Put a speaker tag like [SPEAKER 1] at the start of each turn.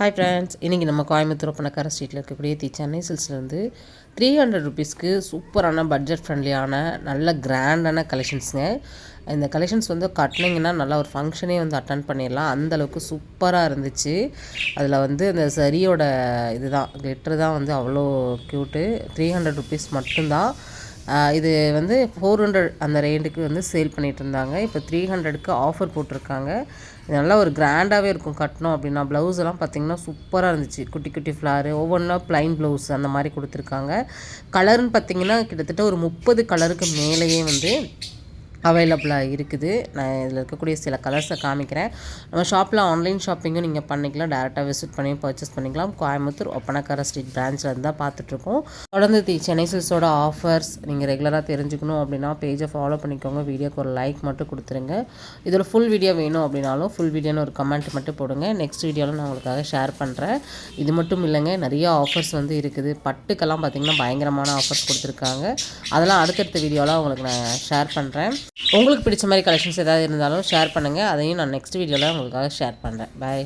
[SPEAKER 1] Hi friends இன்றைக்கி நம்ம கோயம்புத்தூர் பணக்கார ஸ்ட்ரீட்டில் இருக்கக்கூடிய தி சென்னை சில்ஸ்லேருந்து த்ரீ ஹண்ட்ரட் ருபீஸ்க்கு சூப்பரான பட்ஜெட் ஃப்ரெண்ட்லியான நல்ல கிராண்டான கலெக்ஷன்ஸுங்க இந்த கலெக்ஷன்ஸ் வந்து கட்டினீங்கன்னா நல்லா ஒரு ஃபங்க்ஷனே வந்து அட்டன் பண்ணிடலாம். அந்தளவுக்கு சூப்பராக இருந்துச்சு. அதில் வந்து அந்த சரியோட இதுதான் கிளிட்டர் தான் வந்து அவ்வளோ க்யூட்டு த்ரீ ஹண்ட்ரட் ருபீஸ் மட்டும்தான். இது வந்து ஃபோர் ஹண்ட்ரட் அந்த ரேண்டுக்கு வந்து சேல் பண்ணிகிட்டு இருந்தாங்க. இப்போ த்ரீ ஹண்ட்ரடுக்கு ஆஃபர் போட்டிருக்காங்க. இது நல்லா ஒரு கிராண்டாகவே இருக்கும் கட்டணும் அப்படின்னா. ப்ளவுஸ் எல்லாம் பார்த்திங்கன்னா சூப்பராக இருந்துச்சு. குட்டி குட்டி ஃப்ளாரு ஒவ்வொன்றா ப்ளைன் ப்ளவுஸ் அந்த மாதிரி கொடுத்துருக்காங்க. கலர்னு பார்த்திங்கன்னா கிட்டத்தட்ட ஒரு முப்பது கலருக்கு மேலேயே வந்து அவைலபிளாக இருக்குது. நான் இதில் இருக்கக்கூடிய சில கலர்ஸை காமிக்கிறேன். நம்ம ஷாப்பில் ஆன்லைன் ஷாப்பிங்கும் நீங்கள் பண்ணிக்கலாம். டேரெக்டாக விசிட் பண்ணி பர்ச்சேஸ் பண்ணிக்கலாம். கோயம்புத்தூர் ஒப்பனக்கார ஸ்ட்ரீட் பிரான்ச்சில் இருந்தால் பார்த்துட்ருக்கோம் தொடர்ந்து தி சென்னை சில்ஸோட ஆஃபர்ஸ் நீங்கள் ரெகுலராக தெரிஞ்சுக்கணும் அப்படின்னா பேஜை ஃபாலோ பண்ணிக்கோங்க. வீடியோக்கு ஒரு லைக் மட்டும் கொடுத்துருங்க. இதில் ஃபுல் வீடியோ வேணும் அப்படின்னாலும் ஃபுல் வீடியோன்னு ஒரு கமெண்ட் மட்டும் போடுங்க. நெக்ஸ்ட் வீடியோவில் நான் உங்களுக்காக ஷேர் பண்ணுறேன் இது மட்டும் இல்லைங்க நிறைய ஆஃபர்ஸ் வந்து இருக்குது. பட்டுக்கெல்லாம் பார்த்திங்கன்னா பயங்கரமான ஆஃபர்ஸ் கொடுத்துருக்காங்க. அதெல்லாம் அடுத்தடுத்த வீடியோவில் உங்களுக்கு நான் ஷேர் பண்ணுறேன் உங்களுக்கு பிடிச்ச மாதிரி கலெக்ஷன்ஸ் ஏதாவது இருந்தாலும் ஷேர் பண்ணுங்கள் அதையும் நான் நெக்ஸ்ட் வீடியோவில் உங்களுக்காக ஷேர் பண்ணுறேன் பாய்